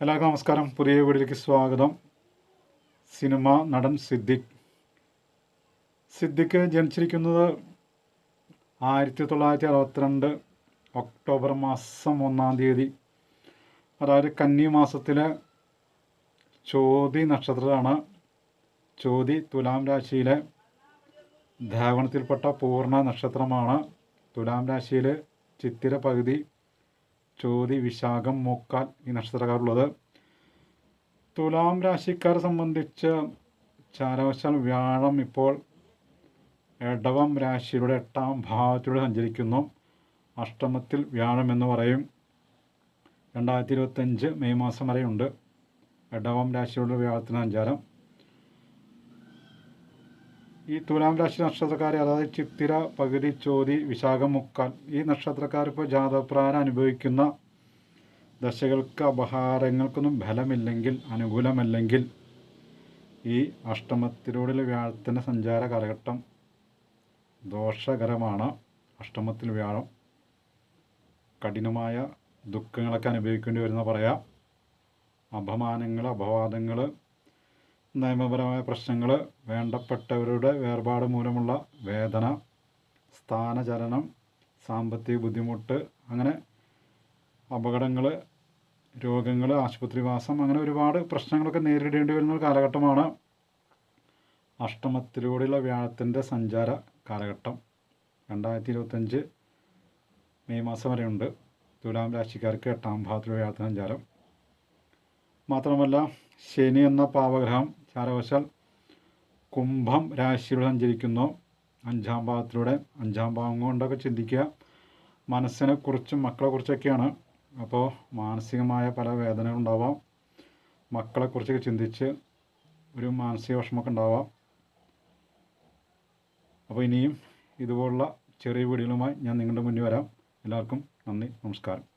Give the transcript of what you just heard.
എല്ലാവർക്കും നമസ്കാരം. പുതിയ വീഡിയോയിലേക്ക് സ്വാഗതം. സിനിമ നടൻ സിദ്ദിഖ്. സിദ്ദിഖ് ജനിച്ചിരിക്കുന്നത് ആയിരത്തി തൊള്ളായിരത്തി അറുപത്തിരണ്ട് ഒക്ടോബർ മാസം ഒന്നാം തീയതി. അതായത് കന്നി മാസത്തിലെ ചോതി നക്ഷത്രമാണ് ചോതി തുലാം രാശിയിലെ ധാവണത്തിൽപ്പെട്ട പൂർണ നക്ഷത്രമാണ്. തുലാം രാശിയിൽ ചിത്തിര പകുതി ചോതി വിശാഖം മൂക്കാൽ ഈ നക്ഷത്രക്കാരുള്ളത്. തുലാം രാശിക്കാരെ സംബന്ധിച്ച് ചാരവശാൽ വ്യാഴം ഇപ്പോൾ എടവം രാശിയുടെ എട്ടാം ഭാവത്തിലൂടെ സഞ്ചരിക്കുന്നു. അഷ്ടമത്തിൽ വ്യാഴം എന്ന് പറയും. രണ്ടായിരത്തി ഇരുപത്തഞ്ച് മെയ് മാസം വരെയുണ്ട്. എടവം രാശിയുടെ വ്യാഴത്തിന് സഞ്ചാരം. ഈ തുലാം രാശി നക്ഷത്രക്കാരെ അതായത് ചിത്തിര പകുതി ചോതി വിശാഖം മുക്കാൽ ഈ നക്ഷത്രക്കാർ ഇപ്പോൾ ജാതപ്രാരം അനുഭവിക്കുന്ന ദശകൾക്ക് അപഹാരങ്ങൾക്കൊന്നും ഫലമില്ലെങ്കിൽ അനുകൂലമല്ലെങ്കിൽ ഈ അഷ്ടമത്തിലൂടെയുള്ള വ്യാഴത്തിന്റെ സഞ്ചാര കാലഘട്ടം ദോഷകരമാണ്. അഷ്ടമത്തിൽ വ്യാഴം കഠിനമായ ദുഃഖങ്ങളൊക്കെ അനുഭവിക്കേണ്ടി വരുന്ന പറയാം. അപമാനങ്ങൾ അപവാദങ്ങൾ നിയമപരമായ പ്രശ്നങ്ങൾ വേണ്ടപ്പെട്ടവരുടെ വേർപാട് മൂലമുള്ള വേദന സ്ഥാനചലനം സാമ്പത്തിക ബുദ്ധിമുട്ട് അങ്ങനെ അപകടങ്ങൾ രോഗങ്ങൾ ആശുപത്രിവാസം അങ്ങനെ ഒരുപാട് പ്രശ്നങ്ങളൊക്കെ നേരിടേണ്ടി വരുന്ന കാലഘട്ടമാണ് അഷ്ടമത്തിലൂടെയുള്ള വ്യാഴത്തിന്റെ സഞ്ചാര കാലഘട്ടം. രണ്ടായിരത്തി ഇരുപത്തഞ്ച് മെയ് മാസം വരെയുണ്ട്. തുലാം രാശിക്കാർക്ക് എട്ടാം ഭാഗത്തിലുള്ള വ്യാഴത്തിന്റെ സഞ്ചാരം മാത്രമല്ല ശനി എന്ന പാവഗ്രഹം ചാരവശാൽ കുംഭം രാശിയിലൂടെ സഞ്ചരിക്കുന്നു. അഞ്ചാം ഭാവത്തിലൂടെ അഞ്ചാം ഭാഗം കൊണ്ടൊക്കെ ചിന്തിക്കുക. മനസ്സിനെ മനസ്സിനെക്കുറിച്ചും മക്കളെക്കുറിച്ചൊക്കെയാണ് അപ്പോൾ മാനസികമായ പല വേദനകളുണ്ടാവാം മക്കളെക്കുറിച്ചൊക്കെ ചിന്തിച്ച് ഒരു മാനസിക വിഷമമൊക്കെ ഉണ്ടാവാം. അപ്പോൾ ഇനിയും ഇതുപോലുള്ള ചെറിയ വീഡിയോകളുമായി ഞാൻ നിങ്ങളുടെ മുന്നിൽ വരാം. എല്ലാവർക്കും നന്ദി നമസ്കാരം.